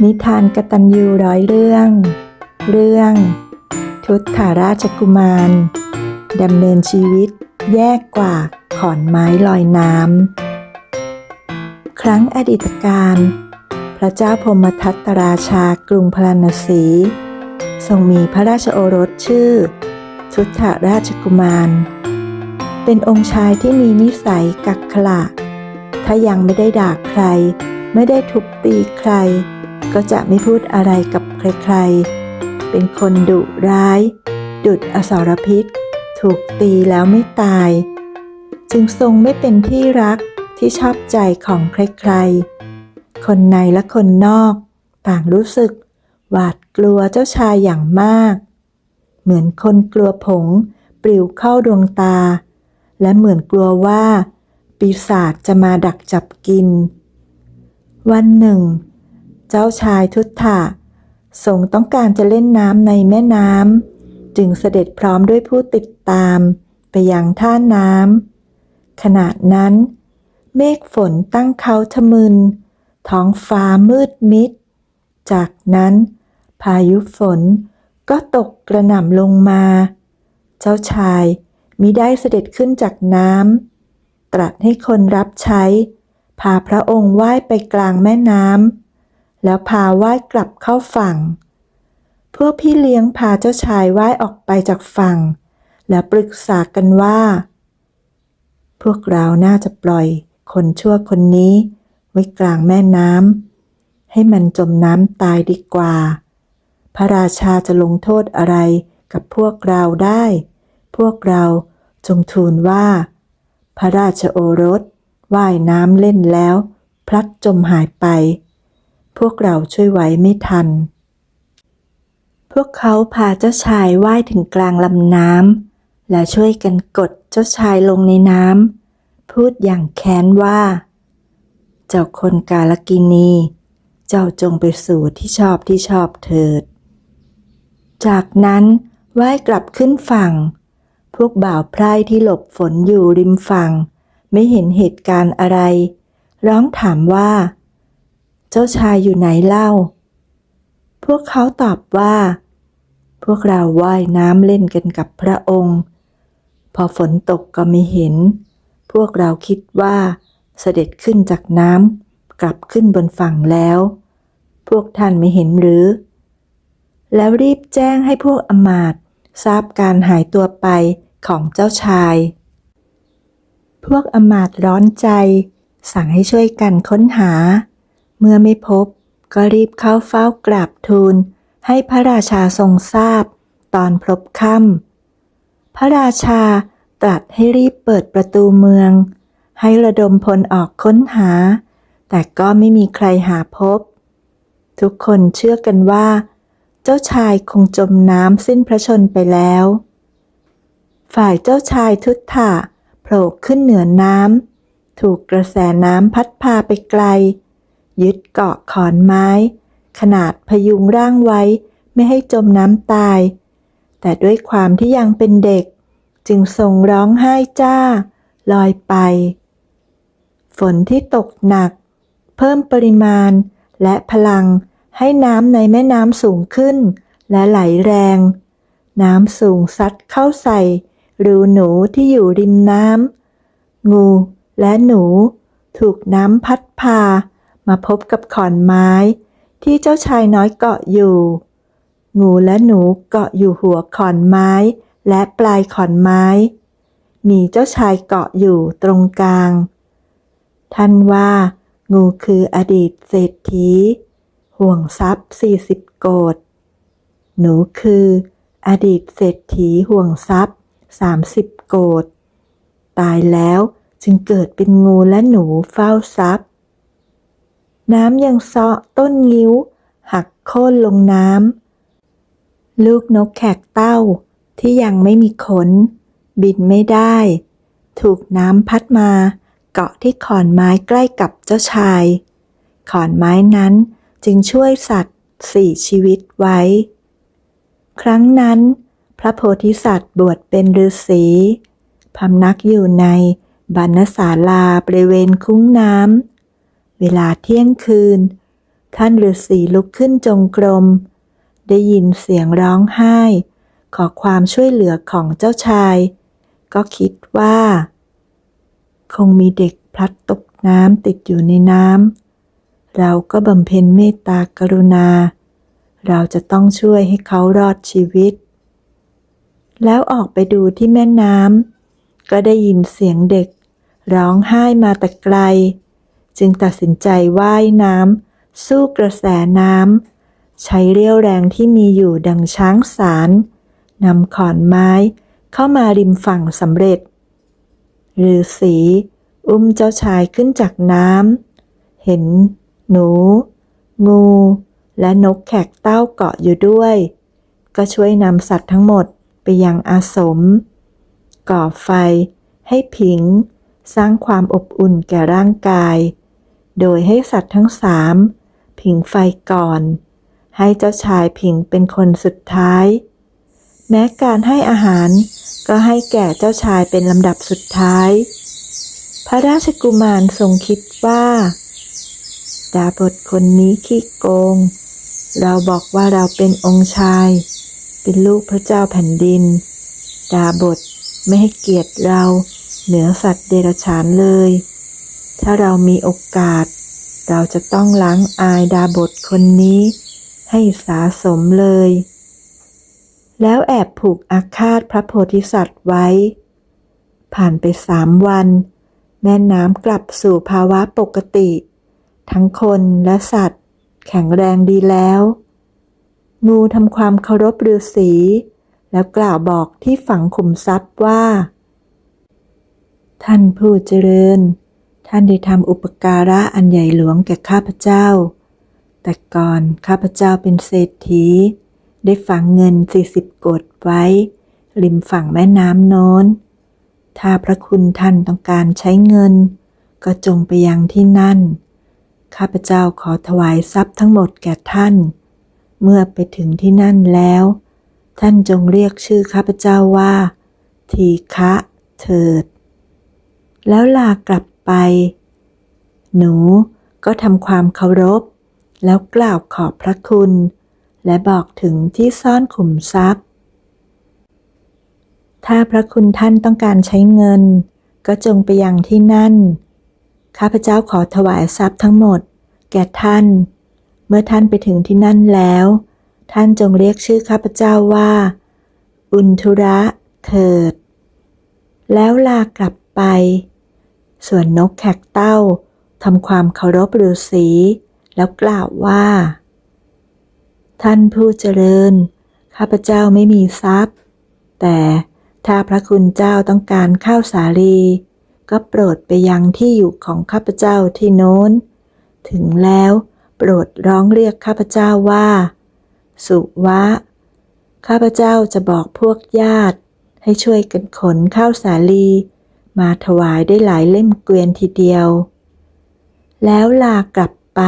นิทานกตัญญูร้อยเรื่อง เรื่อง ทุตถาราชกุมารดำเนินชีวิตแยกกว่าขอนไม้ลอยน้ำ ครั้งอดีตการ พระเจ้าพมทัตตราชากรุงพราณสี ทรงมีพระราชโอรสชื่อ ทุตถราชกุมาร เป็นองค์ชายที่มีนิสัยกักขระถ้ายังไม่ได้ด่าใคร ไม่ได้ทุบตีใคร ก็จะไม่พูดอะไรกับใครๆ เป็นคนดุร้าย ดุดอสรพิษ ถูกตีแล้วไม่ตาย จึงทรงไม่เป็นที่รักที่ชอบใจของใครๆ คนในและคนนอกต่างรู้สึกหวาดกลัวเจ้าชายอย่างมาก เหมือนคนกลัวผง ปลิวเข้าดวงตา และเหมือนกลัวว่า ปีศาจจะมาดักจับกิน วันหนึ่ง เจ้าชายทุตถะทรงต้องการจะเล่นน้ำในแม่น้ำจึงเสด็จพร้อมด้วยผู้ติดตาม ไปยังท่าน้ำขณะนั้น เมฆฝนตั้งเขาทะมึน ท้องฟ้ามืดมิด จากนั้น พายุฝนก็ตกกระหน่ำลงมา เจ้าชายมิได้เสด็จขึ้นจากน้ำตรัสให้คนรับใช้ พาพระองค์ว่ายไปกลางแม่น้ำ แล้วพาว่ายกลับเข้าฝั่ง พวกพี่เลี้ยงพาเจ้าชายว่ายออกไปจากฝั่ง แล้วปรึกษากันว่า พวกเราน่าจะปล่อยคนชั่วคนนี้ ไว้กลางแม่น้ำให้มันจมน้ำตายดีกว่า พระราชาจะลงโทษอะไรกับพวกเราได้ พวกเราจงทูลว่า พระราชโอรสว่ายน้ำเล่นแล้ว พลัดจมหายไป พวกเราช่วยไว้ไม่ทัน พวกเขาพาเจ้าชายว่ายถึงกลางลำน้ำและช่วยกันกดเจ้าชายลงในน้ำพูดอย่างแค้นว่า เจ้าคนกาลกินี เจ้าจงไปสู่ที่ชอบที่ชอบเถิด จากนั้นว่ายกลับขึ้นฝั่ง พวกบ่าวไพร่ที่หลบฝนอยู่ริมฝั่ง ไม่เห็นเหตุการณ์อะไร ร้องถามว่า เจ้าชายอยู่ไหนเล่า พวกเขาตอบว่า พวกเราว่ายน้ำเล่นกันกับพระองค์ พอฝนตกก็ไม่เห็น พวกเราคิดว่าเสด็จขึ้นจากน้ำกลับขึ้นบนฝั่งแล้ว พวกท่านไม่เห็นหรือ แล้วรีบแจ้งให้พวกอมาตทราบการหายตัวไปของเจ้าชาย พวกอมาตร้อนใจ สั่งให้ช่วยกันค้นหา เมื่อไม่พบก็รีบเข้าเฝ้ากราบทูล ให้พระราชาทรงทราบ ตอนพลบค่ำพระราชาตรัสให้รีบเปิดประตูเมือง ให้ระดมพลออกค้นหา แต่ก็ไม่มีใครหาพบ ทุกคนเชื่อกันว่า เจ้าชายคงจมน้ำสิ้นพระชนไปแล้ว ฝ่ายเจ้าชายทุตถะโผล่ขึ้นเหนือน้ำถูกกระแสน้ำพัดพาไปไกล ยึดเกาะขอนไม้ ขนาดพยุงร่างไว้ ไม่ให้จมน้ำตาย แต่ด้วยความที่ยังเป็นเด็ก จึงส่งร้องไห้จ้า ลอยไป ฝนที่ตกหนัก เพิ่มปริมาณและพลังให้น้ำในแม่น้ำสูงขึ้น และไหลแรง น้ำสูงซัดเข้าใส่รูหนูที่อยู่ริมน้ำงูและหนูถูกน้ำพัดพา มาพบกับขอนไม้ ที่เจ้าชายน้อยเกาะอยู่ งูและหนูเกาะอยู่หัวขอนไม้ และปลายขอนไม้ มีเจ้าชายเกาะอยู่ตรงกลาง ท่านว่า งูคืออดีตเศรษฐี ห่วงทรัพย์สี่สิบโกดหนูคือ อดีตเศรษฐีห่วงทรัพย์สามสิบโกดตายแล้วจึงเกิดเป็นงูและหนูเฝ้าทรัพย์ น้ำยังเซาะต้นงิ้ว หักโค่นลงน้ำ ลูกนกแขกเต้าที่ยังไม่มีขน บินไม่ได้ ถูกน้ำพัดมา เกาะที่ขอนไม้ใกล้กับเจ้าชาย ขอนไม้นั้นจึงช่วยสัตว์สี่ชีวิตไว้ ครั้งนั้น พระโพธิสัตว์บวชเป็นฤาษีพำนักอยู่ในบรรณศาลาบริเวณคุ้งน้ำ เวลาเที่ยงคืน ท่านฤาษีลุกขึ้นจงกรม ได้ยินเสียงร้องไห้ ขอความช่วยเหลือของเจ้าชาย ก็คิดว่า คงมีเด็กพลัดตกน้ำติดอยู่ในน้ำ เราก็บำเพ็ญเมตตากรุณา เราจะต้องช่วยให้เขารอดชีวิต แล้วออกไปดูที่แม่น้ำก็ได้ยินเสียงเด็ก ร้องไห้มาแต่ไกล จึงตัดสินใจว่ายน้ำสู้กระแสน้ำใช้เรี่ยวแรงที่มีอยู่ดังช้างสารนำขอนไม้เข้ามาริมฝั่งสำเร็จฤาษีอุ้มเจ้าชายขึ้นจากน้ำเห็น หนู งู และนกแขกเต้าเกาะอยู่ด้วย ก็ช่วยนำสัตว์ทั้งหมดไปยังอาสม ก่อไฟให้ผิง สร้างความอบอุ่นแก่ร่างกาย โดยให้สัตว์ทั้งสามผิงไฟก่อน ให้เจ้าชายผิงเป็นคนสุดท้าย แม้การให้อาหารก็ให้แก่เจ้าชายเป็นลำดับสุดท้าย พระราชกุมารทรงคิดว่าดาบทคนนี้ขี้โกง เราบอกว่าเราเป็นองค์ชาย เป็นลูกพระเจ้าแผ่นดิน ดาบทไม่ให้เกียรติเราเหนือสัตว์เดรัจฉานเลย ถ้าเรามีโอกาส เราจะต้องล้างอายดาบทคนนี้ ให้สาสมเลย แล้วแอบผูกอาฆาตพระโพธิสัตว์ไว้ ผ่านไปสามวัน แม่น้ำกลับสู่ภาวะปกติ ทั้งคนและสัตว์ แข็งแรงดีแล้วงูทำความเคารพฤาษีแล้วกล่าวบอกที่ฝังขุมทรัพย์ว่า ท่านผู้เจริญ ท่านได้ทำอุปการะอันใหญ่หลวงแก่ข้าพเจ้า แต่ก่อนข้าพเจ้าเป็นเศรษฐี ได้ฝังเงินสี่สิบกดไว้ ริมฝั่งแม่น้ำโน้น ถ้าพระคุณท่านต้องการใช้เงิน ก็จงไปยังที่นั่น ข้าพเจ้าขอถวายทรัพย์ทั้งหมดแก่ท่าน เมื่อไปถึงที่นั่นแล้ว ท่านจงเรียกชื่อข้าพเจ้าว่า ทีฆะเถิด แล้วลากลับ ไป หนูก็ทำความเคารพ แล้วกล่าวขอบพระคุณ และบอกถึงที่ซ่อนขุมทรัพย์ ถ้าพระคุณท่านต้องการใช้เงิน ก็จงไปยังที่นั่น ข้าพเจ้าขอถวายทรัพย์ทั้งหมด แก่ท่าน เมื่อท่านไปถึงที่นั่นแล้ว ท่านจงเรียกชื่อข้าพเจ้าว่า อุนทุระเถิด แล้วลากลับไป ส่วนนกแขกเต้าทำความเคารพฤาษีแล้วกล่าวว่า ท่านผู้เจริญ ข้าพเจ้าไม่มีทรัพย์ แต่ถ้าพระคุณเจ้าต้องการข้าวสาลี ก็โปรดไปยังที่อยู่ของข้าพเจ้าที่โน้น ถึงแล้วโปรดร้องเรียกข้าพเจ้าว่า สุวะ ข้าพเจ้าจะบอกพวกญาติให้ช่วยกันขนข้าวสาลี มาถวายได้หลายเล่มเกวียนทีเดียว แล้วลากลับไป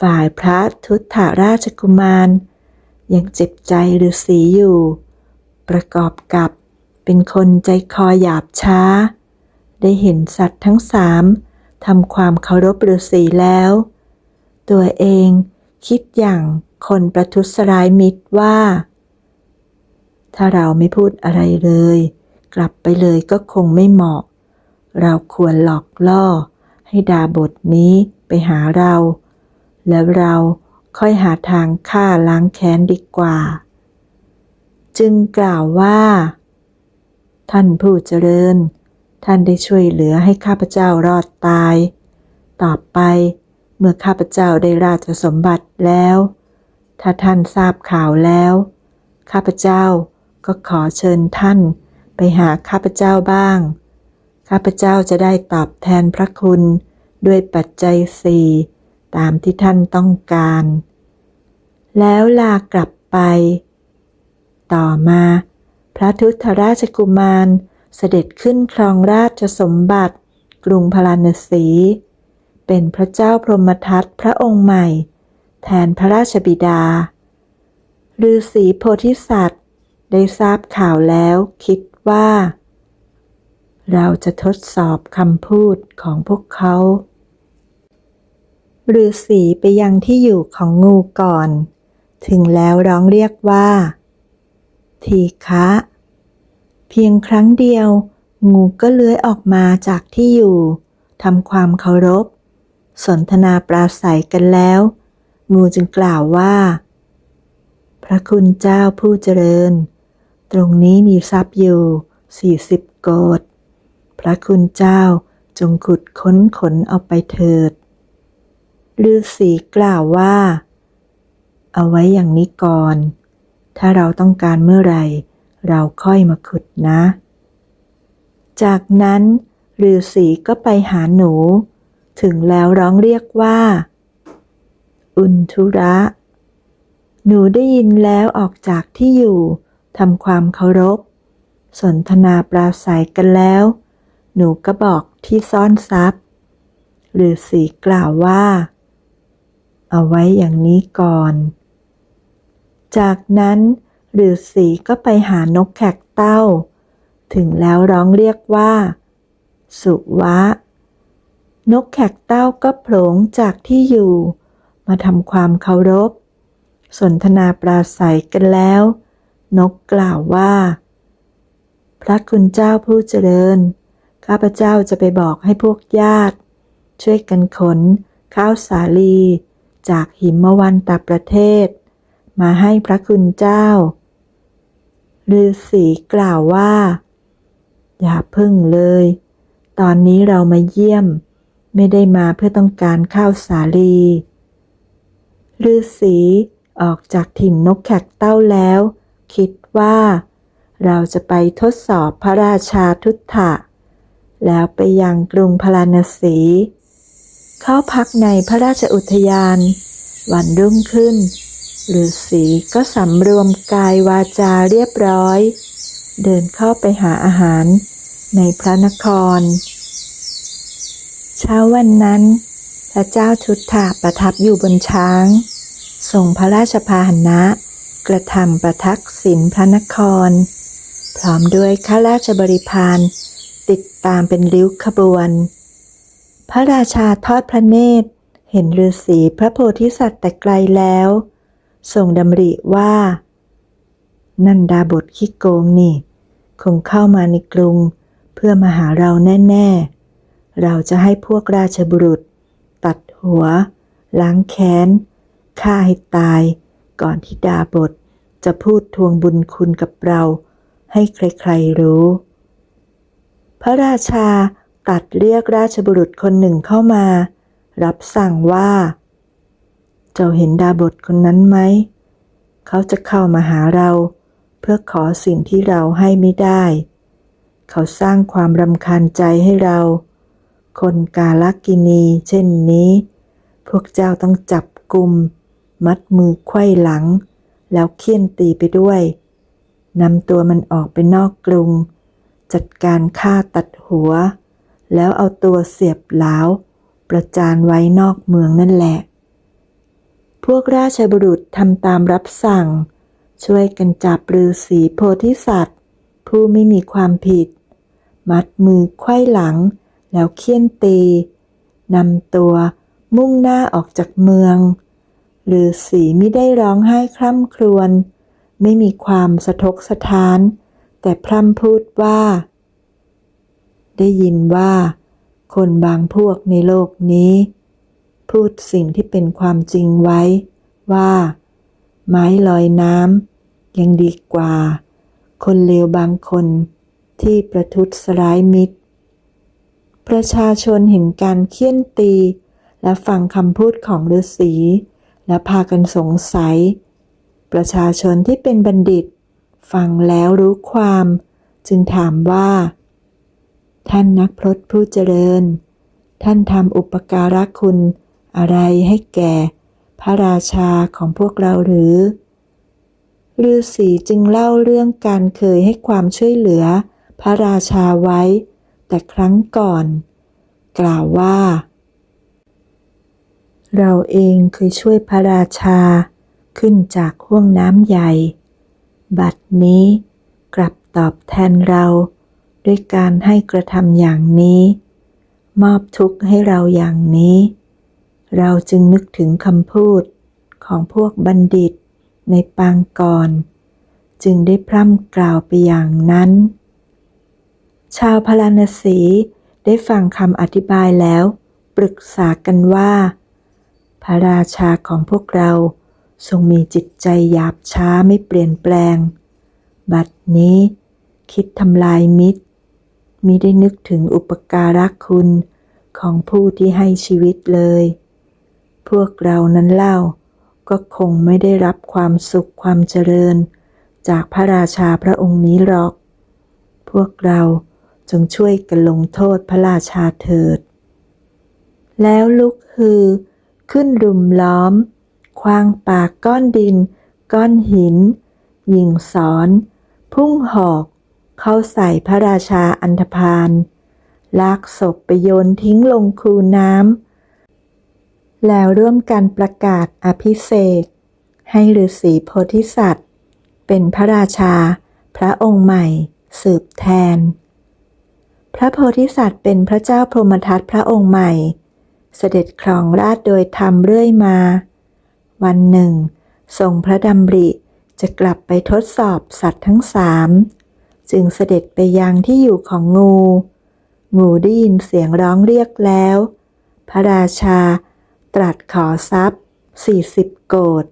ฝ่ายพระทุตถราชกุมาร ยังเจ็บใจฤาษีอยู่ ประกอบกับเป็นคนใจคอหยาบช้า ได้เห็นสัตว์ทั้งสามทำความเคารพฤาษีแล้ว ตัวเองคิดอย่างคนประทุษร้ายมิตรว่า ถ้าเราไม่พูดอะไรเลย กลับไปเลยก็คงไม่เหมาะ เราควรหลอกล่อ ให้ดาบทนี้ไปหาเรา แล้วเราค่อยหาทางฆ่าล้างแค้นดีกว่า จึงกล่าวว่า ท่านผู้เจริญ ท่านได้ช่วยเหลือให้ข้าพเจ้ารอดตาย ต่อไปเมื่อข้าพเจ้าได้ราชสมบัติแล้ว ถ้าท่านทราบข่าวแล้ว ข้าพเจ้าก็ขอเชิญท่าน ไปหาข้าพเจ้าบ้าง ข้าพเจ้าจะได้ตอบแทนพระคุณ ด้วยปัจจัยสี่ตามที่ท่านต้องการ แล้วลากลับไป ต่อมา พระทุตราชกุมารเสด็จขึ้นครองราชสมบัติ กรุงพาราณสี เป็นพระเจ้าพรหมทัตพระองค์ใหม่ แทนพระราชบิดาฤาษีโพธิสัตว์ ได้ทราบข่าวแล้วคิด ว่า เราจะทดสอบคำพูดของพวกเขาฤาษีไปยังที่อยู่ของงูก่อน ถึงแล้วร้องเรียกว่า ทีคะ เพียงครั้งเดียว งูก็เลื้อยออกมาจากที่อยู่ทำความเคารพ สนทนาปราศัยกันแล้ว งูจึงกล่าวว่า พระคุณเจ้าผู้เจริญ ตรงนี้มีทรัพย์อยู่สี่สิบโกดพระคุณเจ้าจงขุดค้นขนเอาไปเถิดฤาษีกล่าวว่า เอาไว้อย่างนี้ก่อน ถ้าเราต้องการเมื่อไหร่ เราค่อยมาขุดนะ จากนั้นฤาษีก็ไปหาหนู ถึงแล้วร้องเรียกว่า อุนทุระ หนูได้ยินแล้วออกจากที่อยู่ ทำความเคารพ สนทนาปราศัยกันแล้ว หนูก็บอกที่ซ่อนทรัพย์ฤาษีกล่าวว่า เอาไว้อย่างนี้ก่อน จากนั้นฤาษีก็ไปหานกแขกเต้า ถึงแล้วร้องเรียกว่า สุวะ นกแขกเต้าก็โผลงจากที่อยู่ มาทำความเคารพ สนทนาปราศัยกันแล้ว นกกล่าวว่า พระคุณเจ้าผู้เจริญ ข้าพเจ้าจะไปบอกให้พวกญาติ ช่วยกันขน ข้าวสาลี จากหิมวันตประเทศ มาให้พระคุณเจ้าฤาษีกล่าวว่า อย่าพึ่งเลย ตอนนี้เรามาเยี่ยม ไม่ได้มาเพื่อต้องการข้าวสาลีฤาษีออกจากถิ่นนกแขกเต้าแล้ว คิดว่า เราจะไปทดสอบพระราชาทุตถะ แล้วไปยังกรุงพาราณสี เข้าพักในพระราชอุทยาน วันรุ่งขึ้นฤาษีก็สำรวมกายวาจาเรียบร้อย เดินเข้าไปหาอาหารในพระนคร เช้าวันนั้น พระเจ้าชุดถาประทับอยู่บนช้างทรงพระราชพาหนะ กระทำประทักษิณพระนคร พร้อมด้วยข้าราชบริพารติดตามเป็นริ้วขบวน พระราชาทอดพระเนตร เห็นฤาษีพระโพธิสัตว์แต่ไกลแล้วทรงดำริว่า นันดาบทขี้โกงนี่ คงเข้ามาในกรุง เพื่อมาหาเราแน่ ๆ เราจะให้พวกราชบุรุษ ตัดหัว ล้างแค้นฆ่าให้ตาย ก่อนที่ดาบทจะพูดทวงบุญคุณกับเรา ให้ใครๆรู้ พระราชาตัดเรียกราชบุรุษคนหนึ่งเข้ามา รับสั่งว่า เจ้าเห็นดาบทคนนั้นไหม เขาจะเข้ามาหาเรา เพื่อขอสิ่งที่เราให้ไม่ได้ เขาสร้างความรำคาญใจให้เรา คนกาลกินีเช่นนี้ พวกเจ้าต้องจับกลุ่ม มัดมือไขว้หลัง แล้วเคี่ยนตีไปด้วยนำตัวมันออกไปนอกกรุง จัดการฆ่าตัดหัว แล้วเอาตัวเสียบเหลาประจานไว้นอกเมืองนั่นแหละ พวกราชบุรุษทำตามรับสั่ง ช่วยกันจับฤาษีโพธิสัตว์ ผู้ไม่มีความผิด มัดมือไขว้หลัง แล้วเคี่ยนตีนำตัวมุ่งหน้าออกจากเมือง ฤาษีไม่ได้ร้องไห้คร่ำครวญ ไม่มีความสะทกสะท้าน แต่พร่ำพูดว่า ได้ยินว่า คนบางพวกในโลกนี้ พูดสิ่งที่เป็นความจริงไว้ ว่า ไม้ลอยน้ำยังดีกว่า คนเลวบางคนที่ประทุษร้ายมิตร ประชาชนเห็นการเคี่ยนตี และฟังคำพูดของฤาษี และพากันสงสัย ประชาชนที่เป็นบัณฑิต ฟังแล้วรู้ความ จึงถามว่า ท่านนักพรตผู้เจริญ ท่านทำอุปการะคุณอะไรให้แก่ พระราชาของพวกเราหรือฤาษีจึงเล่าเรื่องการเคยให้ความช่วยเหลือ พระราชาไว้ แต่ครั้งก่อน กล่าวว่า เราเองเคยช่วยพระราชาขึ้นจากห้วงน้ำใหญ่ บัดนี้กลับตอบแทนเราด้วยการให้กระทำอย่างนี้ มอบทุกข์ให้เราอย่างนี้ เราจึงนึกถึงคำพูดของพวกบัณฑิตในปางก่อน จึงได้พร่ำกล่าวไปอย่างนั้น ชาวพาราณสีได้ฟังคำอธิบายแล้ว ปรึกษากันว่า พระราชาของพวกเราทรงมีจิตใจหยาบช้าไม่เปลี่ยนแปลง บัดนี้คิดทำลายมิตรมิได้นึกถึงอุปการะคุณของผู้ที่ให้ชีวิตเลย พวกเรานั้นเล่าก็คงไม่ได้รับความสุขความเจริญ จากพระราชาพระองค์นี้หรอก พวกเราจงช่วยกันลงโทษพระราชาเถิด แล้วลุกฮือ ขึ้นรุมล้อม คว้างปากก้อนดิน ก้อนหิน ยิงสอน พุ่งหอก เข้าใส่พระราชาอันธพาล ลากศพไปโยนทิ้งลงคูน้ำ แล้วร่วมกันประกาศอภิเษกให้ฤาษีโพธิสัตว์ เป็นพระราชา พระองค์ใหม่สืบแทน พระโพธิสัตว์เป็นพระเจ้าพรหมทัตพระองค์ใหม่ เสด็จครองราชโดยธรรมเรื่อยมา วันหนึ่ง ทรงพระดำริจะกลับไปทดสอบสัตว์ทั้งสาม จึงเสด็จไปยังที่อยู่ของงู งูได้ยินเสียงร้องเรียกแล้ว พระราชาตรัสขอทรัพย์สี่สิบโกด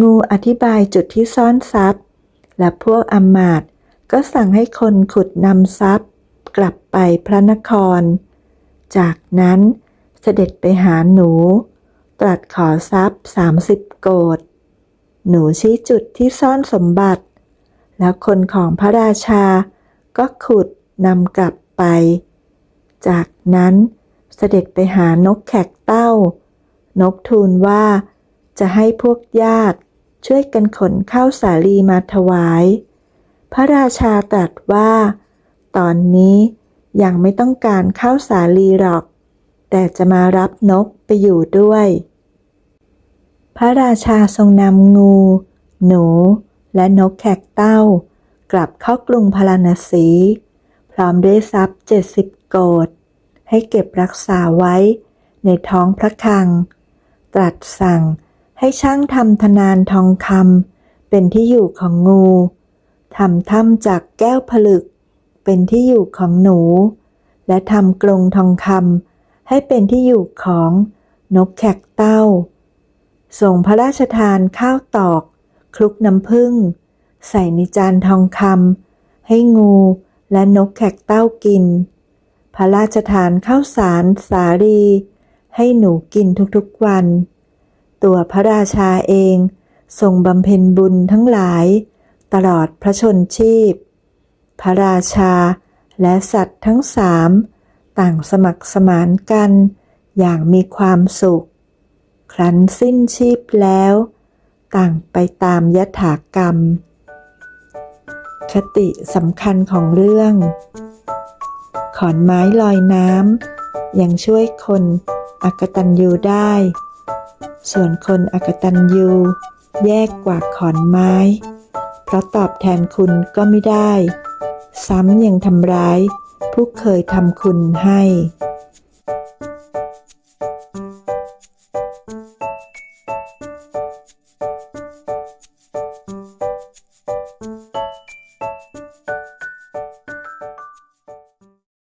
งูอธิบายจุดที่ซ่อนทรัพย์ และพวกอมาตก็สั่งให้คนขุดนำทรัพย์ กลับไปพระนคร จากนั้น เสด็จไปหาหนู ตรัสขอทรัพย์สามสิบโกดหนูชี้จุดที่ซ่อนสมบัติ แล้วคนของพระราชาก็ขุดนำกลับไป จากนั้นเสด็จไปหานกแขกเต้า นกทูลว่าจะให้พวกญาติช่วยกันขนข้าวสาลีมาถวาย พระราชาตรัสว่า ตอนนี้ยังไม่ต้องการข้าวสาลีหรอก แต่จะมารับนกไปอยู่ด้วย พระราชาทรงนำงู หนู และนกแขกเต้า กลับเข้ากรุงพาราณสี พร้อมด้วยทรัพย์เจ็ดสิบโกดให้เก็บรักษาไว้ในท้องพระคลัง ตรัสสั่งให้ช่างทำธนานทองคำเป็นที่อยู่ของงูทำถ้ำจากแก้วผลึก เป็นที่อยู่ของหนู และทำกรงทองคำ ให้เป็นที่อยู่ของนกแขกเต้า ส่งพระราชทานข้าวตอก คลุกน้ำผึ้งใส่ในจานทองคำให้งูและนกแขกเต้ากิน พระราชทานข้าวสารสาลี ให้หนูกินทุกๆวัน ตัวพระราชาเองทรงบำเพ็ญบุญทั้งหลาย ตลอดพระชนชีพ พระราชาและสัตว์ทั้งสาม ต่างสมัครสมานกัน อย่างมีความสุข ครั้นสิ้นชีพแล้ว ต่างไปตามยถากรรม คติสำคัญของเรื่อง ขอนไม้ลอยน้ำยังช่วยคนอักตันยูได้ ส่วนคนอักตันยูแย่กว่าขอนไม้ เพราะตอบแทนคุณก็ไม่ได้ ซ้ำยังทำร้าย ผู้เคยทำคุณให้